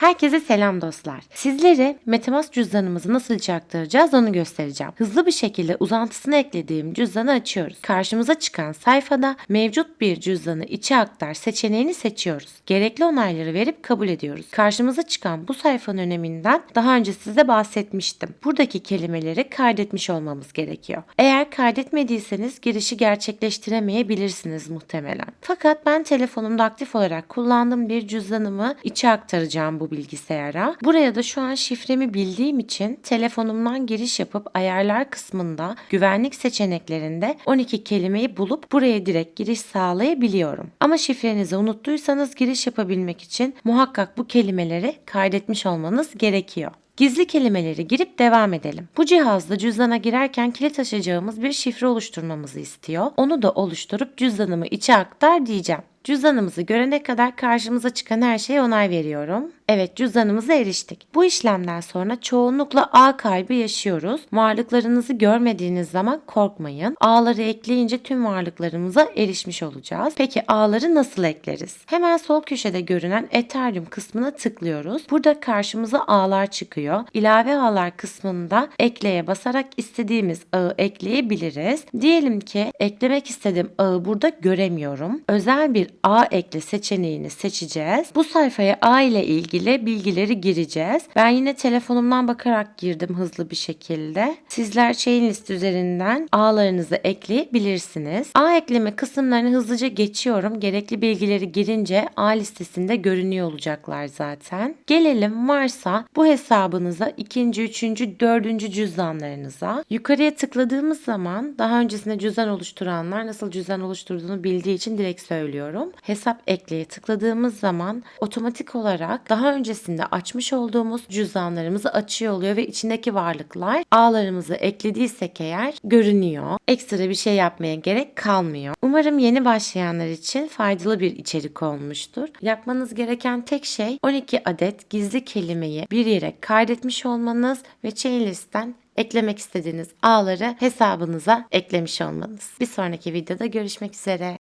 Herkese selam dostlar. Sizlere Metamask cüzdanımızı nasıl içe aktaracağız onu göstereceğim. Hızlı bir şekilde uzantısını eklediğim cüzdanı açıyoruz. Karşımıza çıkan sayfada mevcut bir cüzdanı içe aktar seçeneğini seçiyoruz. Gerekli onayları verip kabul ediyoruz. Karşımıza çıkan bu sayfanın öneminden daha önce size bahsetmiştim. Buradaki kelimeleri kaydetmiş olmamız gerekiyor. Eğer kaydetmediyseniz girişi gerçekleştiremeyebilirsiniz muhtemelen. Fakat ben telefonumda aktif olarak kullandığım bir cüzdanımı içe aktaracağım bu bilgisayara. Buraya da şu an şifremi bildiğim için telefonumdan giriş yapıp ayarlar kısmında güvenlik seçeneklerinde 12 kelimeyi bulup buraya direkt giriş sağlayabiliyorum. Ama şifrenizi unuttuysanız giriş yapabilmek için muhakkak bu kelimeleri kaydetmiş olmanız gerekiyor. Gizli kelimeleri girip devam edelim. Bu cihazda cüzdana girerken kilit açacağımız bir şifre oluşturmamızı istiyor. Onu da oluşturup cüzdanımı içe aktar diyeceğim. Cüzdanımızı görene kadar karşımıza çıkan her şeye onay veriyorum. Evet cüzdanımıza eriştik. Bu işlemden sonra çoğunlukla ağ kaybı yaşıyoruz. Varlıklarınızı görmediğiniz zaman korkmayın. Ağları ekleyince tüm varlıklarımıza erişmiş olacağız. Peki ağları nasıl ekleriz? Hemen sol köşede görünen Ethereum kısmına tıklıyoruz. Burada karşımıza ağlar çıkıyor. İlave ağlar kısmında ekleye basarak istediğimiz ağı ekleyebiliriz. Diyelim ki eklemek istediğim ağı burada göremiyorum. Özel bir ağ ekle seçeneğini seçeceğiz. Bu sayfaya ağ ile ilgili bilgileri gireceğiz. Ben yine telefonumdan bakarak girdim hızlı bir şekilde. Sizler Chainlist üzerinden ağlarınızı ekleyebilirsiniz. Ağ ekleme kısımlarını hızlıca geçiyorum. Gerekli bilgileri girince ağ listesinde görünüyor olacaklar zaten. Gelelim varsa bu hesabınıza ikinci, üçüncü, dördüncü cüzdanlarınıza. Yukarıya tıkladığımız zaman daha öncesinde cüzdan oluşturanlar nasıl cüzdan oluşturduğunu bildiği için direkt söylüyorum. Hesap ekleye tıkladığımız zaman otomatik olarak daha öncesinde açmış olduğumuz cüzdanlarımızı açıyor oluyor ve içindeki varlıklar ağlarımızı eklediysek eğer görünüyor. Ekstra bir şey yapmaya gerek kalmıyor. Umarım yeni başlayanlar için faydalı bir içerik olmuştur. Yapmanız gereken tek şey 12 adet gizli kelimeyi bir yere kaydetmiş olmanız ve Chainlist'ten eklemek istediğiniz ağları hesabınıza eklemiş olmanız. Bir sonraki videoda görüşmek üzere.